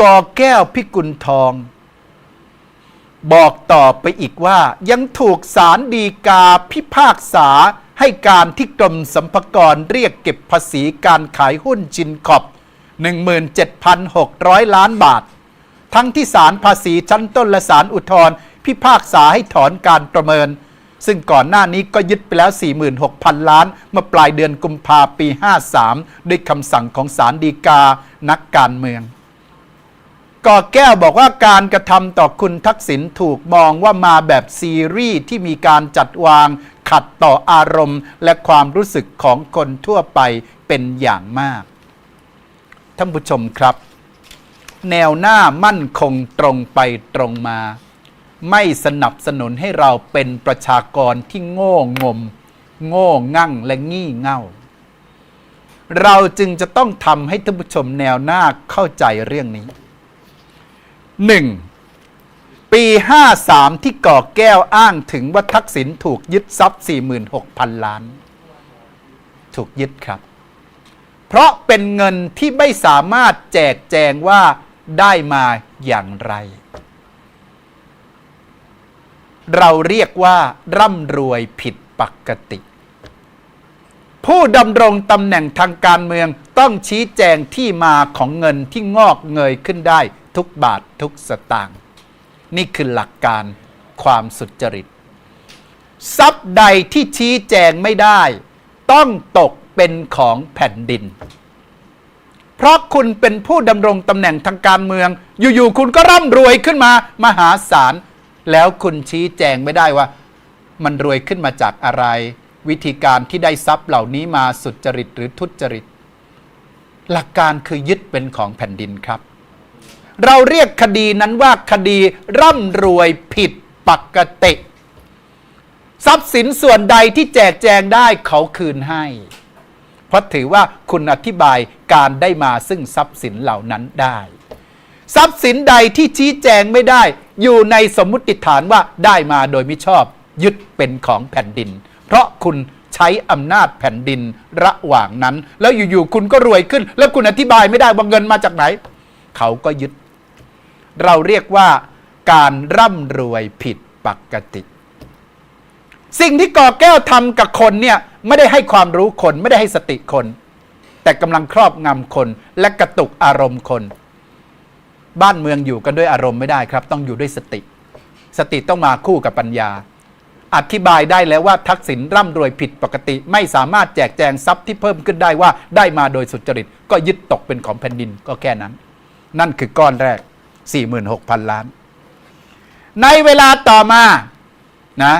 กอแก้วพิกุลทอง บอกต่อไปอีกว่า ยังถูกสารดีกาพิพากษาให้การที่กรมสัมภากรเรียกเก็บภาษีการขายหุ้นจินขอบ 17,600 ล้านบาท ทั้งที่ศาลภาษีชั้นต้นและศาลอุทธรพิพากษาให้ถอนการประเมิน ซึ่งก่อนหน้านี้ก็ยึดไปแล้ว 46,000 ล้าน เมื่อปลายเดือนกุมภาปี 53 ด้วยคำสั่งของศาลฎีกานักการเมือง ก่อแก้วบอกว่าการกระทำต่อคุณทักษิณถูกมองว่ามาแบบซีรีส์ที่มีการจัดวางขัดต่ออารมณ์ และความรู้สึกของคนทั่วไปเป็นอย่างมาก ท่านผู้ชมครับ แนวหน้ามั่นคงตรงไปตรงมา ไม่สนับสนุนให้เราเป็นประชากรที่โง่งม โง่งั่งและงี่เง่า เราจึงจะต้องทำให้ท่านผู้ชมแนวหน้าเข้าใจเรื่องนี้ 1. ปี 53 ที่ก่อแก้วอ้างถึงว่าทักษิณถูกยึดทรัพย์ 46,000 ล้าน ถูกยึดครับ เพราะเป็นเงินที่ไม่สามารถแจกแจงว่าได้มาอย่างไร เราเรียกว่า ร่ำรวยผิดปกติ ผู้ดำรงตำแหน่งทางการเมืองต้องชี้แจงที่มาของเงินที่งอกเงยขึ้นได้ทุกบาททุกสตางค์นี่คือหลักการความสุจริต ทรัพย์ใดที่ชี้แจงไม่ได้ ต้องตกเป็นของแผ่นดิน เพราะคุณเป็นผู้ดำรงตำแหน่งทางการเมือง อยู่ๆคุณก็ร่ำรวยขึ้นมามหาศาลแล้วคุณชี้แจงไม่ได้ว่า มันรวยขึ้นมาจากอะไร วิธีการที่ได้ทรัพย์เหล่านี้มาสุจริตหรือทุจริต หลักการคือยึดเป็นของแผ่นดินครับ เราเรียกคดีนั้นว่าคดีร่ำรวยผิดปกติ ทรัพย์สินส่วนใดที่แจกแจงได้เขาคืนให้ เพราะถือว่าคุณอธิบายการได้มาซึ่งทรัพย์สินเหล่านั้นได้ ทรัพย์สินใดที่ชี้แจงไม่ได้ อยู่ในสมมุติฐานว่าได้มาโดยมิชอบ ยึดเป็นของแผ่นดิน เพราะคุณใช้อำนาจแผ่นดินระหว่างนั้น แล้วอยู่ๆคุณก็รวยขึ้น แล้วคุณอธิบายไม่ได้ว่าเงินมาจากไหน เขาก็ยึด เราเรียกว่าการร่ำรวยผิดปกติ สิ่งที่ก่อแก้วทำกับคนเนี่ยไม่ได้ให้ความรู้คนไม่ได้ให้สติคน แต่กำลังครอบงำคนและกระตุกอารมณ์คน บ้านเมืองอยู่กันด้วยอารมณ์ไม่ได้ครับ ต้องอยู่ด้วยสติ สติต้องมาคู่กับปัญญา อธิบายได้แล้วว่าทักษิณร่ำรวยผิดปกติ ไม่สามารถแจกแจงทรัพย์ที่เพิ่มขึ้นได้ว่าได้มาโดยสุจริต ก็ยึดตกเป็นของแผ่นดินก็แค่นั้น นั่นคือก้อนแรก 46,000 ล้าน ในเวลาต่อมานะ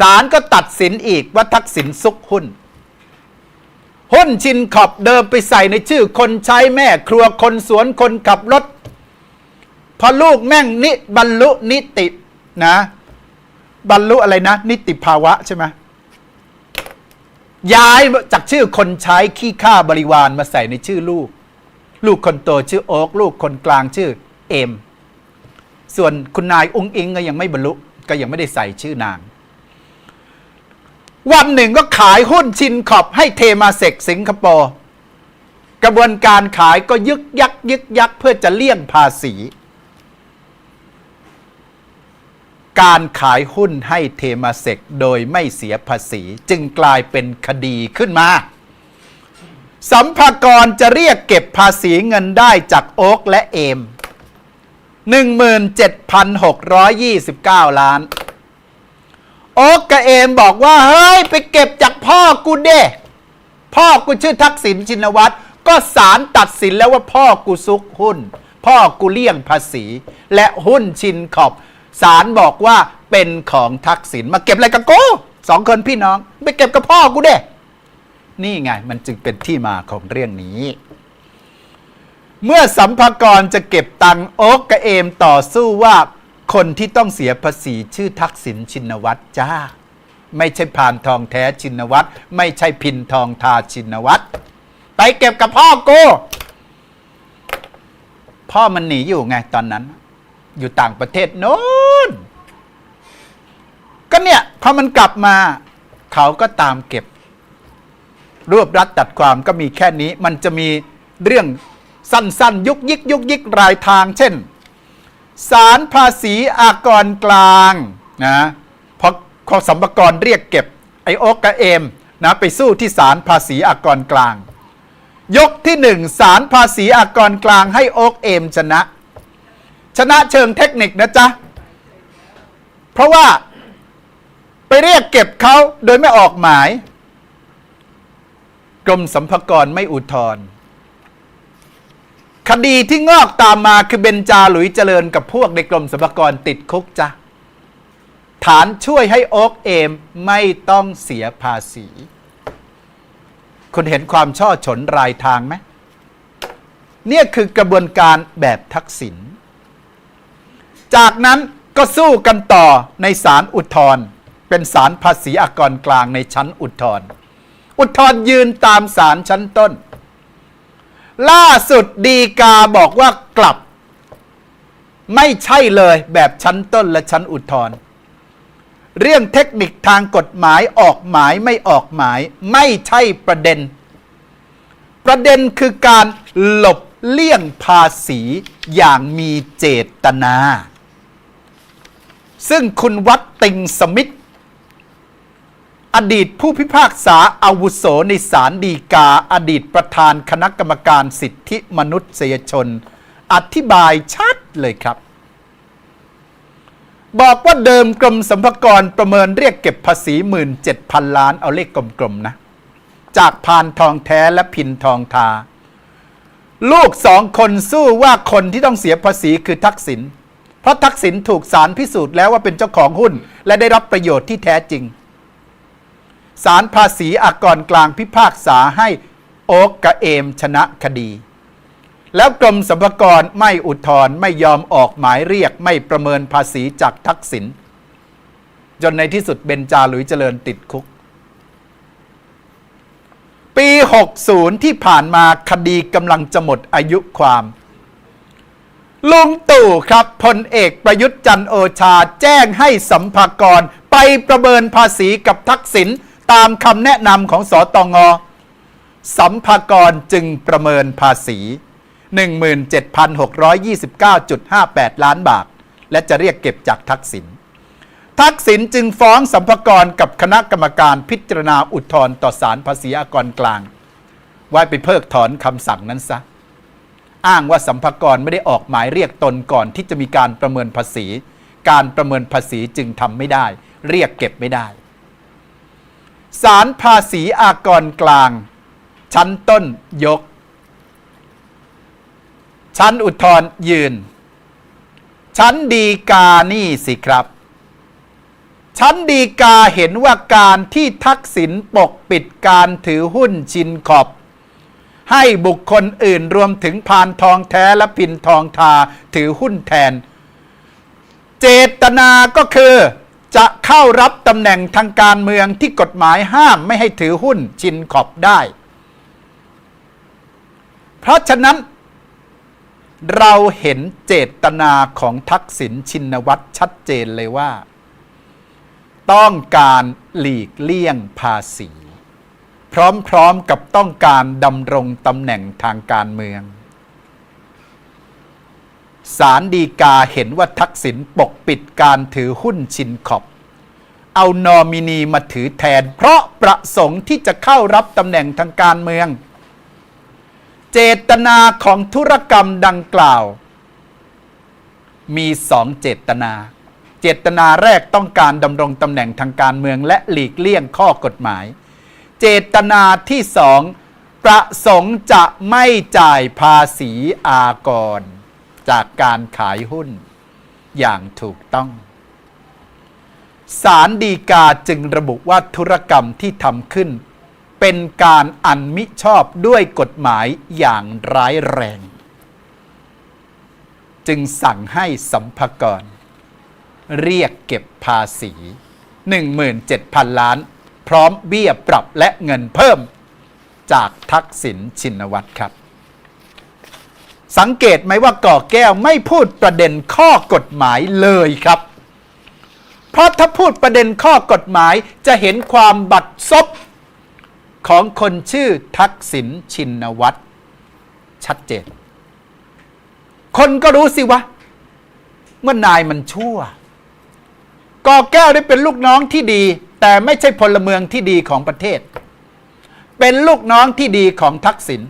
ศาลก็ตัดสินอีกว่าทักษิณซุกหุ้น หุ้นชินขอบเดิมไปใส่ในชื่อคนใช้แม่ครัวคนสวนคนขับรถ พอลูกแม่งนิบรรลุนิตินะ บรรลุอะไรนะ นิติภาวะใช่ไหมย้ายจากชื่อคนใช้ขี้ข้าบริวารมาใส่ในชื่อลูก ลูกคนโตชื่อโอ๊กลูกคนกลางชื่อเอม ส่วนคุณนายอุ้งอิงก็ยังไม่บรรลุก็ยังไม่ได้ใส่ชื่อนาง วันหนึ่งก็ขายหุ้นชินขอบให้เทมาเซกสิงคโปร์กระบวนการขายก็ยึกยักยึกยักเพื่อจะเลี่ยงภาษี การขายหุ้นให้เทมาเซกโดยไม่เสียภาษี จึงกลายเป็นคดีขึ้นมา สัมภากรจะเรียกเก็บภาษีเงินได้จากโอ๊กและเอม 17,629 ล้าน โอ๊กกับเอมบอกว่า เฮ้ย ไปเก็บจากพ่อกูเด้พ่อกูชื่อทักษิณชินวัตรก็ศาลตัดสินแล้วว่าพ่อกูซุกหุ้น พ่อกูเลี่ยงภาษี และหุ้นชินขอบศาลบอกว่าเป็นของทักษิณมาเก็บอะไรกับกูสองคนพี่น้อง ไปเก็บกับพ่อกูเด้ นี่ไง มันจึงเป็นที่มาของเรื่องนี้ เมื่อสัมภากรจะเก็บตังค์โอ๊กกับเอมต่อสู้ว่าคนที่ต้องเสียภาษีชื่อทักษิณชินวัตรจ้า ไม่ใช่ผ่านทองแท้ชินวัตรไม่ใช่พินทองทาชินวัตรไปเก็บกับพ่อกูพ่อมันหนีอยู่ไงตอนนั้น อยู่ต่างประเทศโน้นก็เนี่ยพอมันกลับมา เขาก็ตามเก็บ รวบรัดตัดความก็มีแค่นี้ มันจะมีเรื่องสั้นๆ ยุกยิกยุกยิกรายทาง เช่น สารภาษีอากรกลางนะพอขอสัมภากรเรียกเก็บ ไอโอกกับเอมนะไปสู้ที่ศาลภาษีอากรกลาง ยกที่หนึ่งศาลภาษีอากรกลางให้โอกเอมชนะ ชนะเชิงเทคนิคนะจ๊ะ เพราะว่าไปเรียกเก็บเขาโดยไม่ออกหมาย กรมสัมภากรไม่อุทธรณ์คดีที่งอกตามมาคือเบนจาหลุยเจริญกับพวกในกรมสัมภากรติดคุกจ้ะฐานช่วยให้โอ๊กเอมไม่ต้องเสียภาษี คุณเห็นความช่อฉนรายทางไหมเนี่ยคือกระบวนการแบบทักษิณจากนั้นก็สู้กันต่อในศาลอุทธรณ์เป็นศาลภาษีอากรกลางในชั้นอุทธรณ์ อุทธรณ์ยืนตามศาลชั้นต้น ล่าสุดดีกาบอกว่ากลับ ไม่ใช่เลยแบบชั้นต้นและชั้นอุทธรณ์เรื่องเทคนิคทางกฎหมายออกหมายไม่ออกหมาย ไม่ใช่ประเด็น ประเด็นคือการหลบเลี่ยงภาษีอย่างมีเจตนา ซึ่งคุณวัดติงสมิทธ อดีตผู้พิพากษาอาวุโสในศาลฎีกา อดีตประธานคณะกรรมการสิทธิมนุษยชน อธิบายชัดเลยครับ บอกว่าเดิมกรมสัมภากรประเมินเรียกเก็บภาษี 17,000 ล้านเอาเลขกลมๆนะ จากพานทองแท้และพินทองทา ลูกสองคนสู้ว่าคนที่ต้องเสียภาษีคือทักษิณเพราะทักษิณถูกศาลพิสูจน์แล้วว่าเป็นเจ้าของหุ้น และได้รับประโยชน์ที่แท้จริง ศาลภาษีอากรกลางพิพากษาให้โอ๊กกะเอมชนะคดี แล้วกรมสรรพากรไม่อุทธรณ์ไม่ยอมออกหมายเรียกไม่ประเมินภาษีจากทักษิณจนในที่สุดเบนจาหลุยเจริญติดคุก ปี 60 ที่ผ่านมาคดีกำลังจะหมดอายุความลุงตู่ครับพลเอกประยุทธ์จันทร์โอชาแจ้งให้สัมภากรไปประเมินภาษีกับทักษิณ ตามคำแนะนำของสอตองอสัมภากรจึงประเมินภาษี 17,629.58 ล้านบาท และจะเรียกเก็บจากทักษิณทักษิณจึงฟ้องสัมภากรกับคณะกรรมการพิจารณาอุทธรณ์ต่อศาลภาษีอากรกลาง ไว้ไปเพิกถอนคำสั่งนั้นซะ อ้างว่าสัมภากรไม่ได้ออกหมายเรียกตนก่อนที่จะมีการประเมินภาษี การประเมินภาษีจึงทำไม่ได้ เรียกเก็บไม่ได้ ศาลภาษีอากรกลาง ชั้นต้นยก ชั้นอุทธร์ยืน ชั้นดีกานี่สิครับ ชั้นดีกาเห็นว่าการที่ทักษิณปกปิดการถือหุ้นชินขอบให้บุคคลอื่นรวมถึงพานทองแท้และพินทองทาถือหุ้นแทน เจตนาก็คือ เข้ารับตำแหน่งทางการเมืองที่กฎหมายห้ามไม่ให้ถือหุ้นชินขอบได้ เพราะฉะนั้น เราเห็นเจตนาของทักษิณชินวัตรชัดเจนเลยว่า ต้องการหลีกเลี่ยงภาษี พร้อมๆกับต้องการดำรงตำแหน่งทางการเมืองสารดีกาเห็นว่าทักษิณปกปิดการถือหุ้นชินขอบ เอานอมินีมาถือแทน เพราะประสงค์ที่จะเข้ารับตำแหน่งทางการเมือง เจตนาของธุรกรรมดังกล่าว มีสองเจตนา เจตนาแรกต้องการดำรงตำแหน่งทางการเมืองและหลีกเลี่ยงข้อกฎหมาย เจตนาที่สองประสงค์จะไม่จ่ายภาษีอากร จากการขายหุ้นอย่างถูกต้อง สารดีกาจึงระบุว่าธุรกรรมที่ทำขึ้น เป็นการอันมิชอบด้วยกฎหมายอย่างร้ายแรง จึงสั่งให้สัมภากร เรียกเก็บภาษี 17,000 ล้าน พร้อมเบี้ยปรับและเงินเพิ่ม จากทักษิณชินวัตรครับ สังเกตไหมว่าก่อแก้วไม่พูดประเด็นข้อกฎหมายเลยครับ เพราะถ้าพูดประเด็นข้อกฎหมายจะเห็นความบัดซบของคนชื่อทักษิณชินวัตรชัดเจน คนก็รู้สิวะว่านายมันชั่วกอแก้วได้เป็นลูกน้องที่ดี แต่ไม่ใช่พลเมืองที่ดีของประเทศ เป็นลูกน้องที่ดีของทักษิณ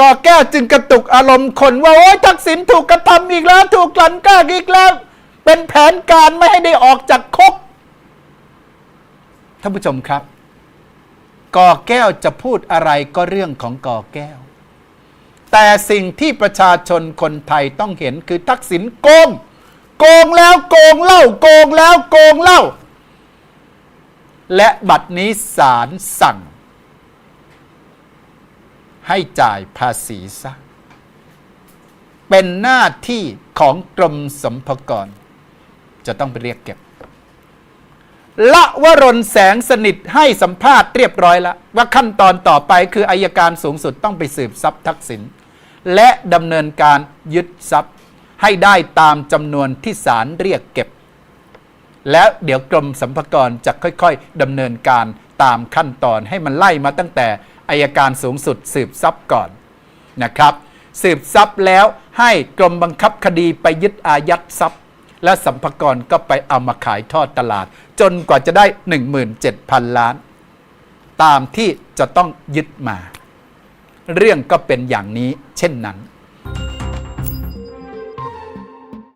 ก่อแก้วจึงกระตุกอารมณ์คนว่าโอ้ยทักษิณถูกกระทำอีกแล้ว ถูกกลั่นแกล้งอีกแล้ว เป็นแผนการไม่ให้ได้ออกจากคุกท่านผู้ชมครับกอแก้วจะพูดอะไรก็เรื่องของกอแก้ว แต่สิ่งที่ประชาชนคนไทยต้องเห็นคือทักษิณโกง โกงแล้วโกงเล่า โกงแล้วโกงเล่า และบัดนี้ศาลสั่ง ให้จ่ายภาษีซะ เป็นหน้าที่ของกรมสมภากร จะต้องไปเรียกเก็บ ละวรนแสงสนิทให้สัมภาษณ์เรียบร้อยแล้วว่าขั้นตอนต่อไปคืออายการสูงสุดต้องไปสืบทรัพย์ทักษิณและดำเนินการยึดทรัพย์ให้ได้ตามจำนวนที่ศาลเรียกเก็บ แล้วเดี๋ยวกรมสัมภากรจะค่อยๆดำเนินการตามขั้นตอนให้มันไล่มาตั้งแต่อายการสูงสุดสืบทรัพย์ก่อนนะครับ สืบทรัพย์แล้วให้กรมบังคับคดีไปยึดอายัดทรัพย์ และสัมภากรก็ไปเอามาขายทอดตลาด จนกว่าจะได้ 17,000 ล้าน ตามที่จะต้องยึดมา เรื่องก็เป็นอย่างนี้เช่นนั้น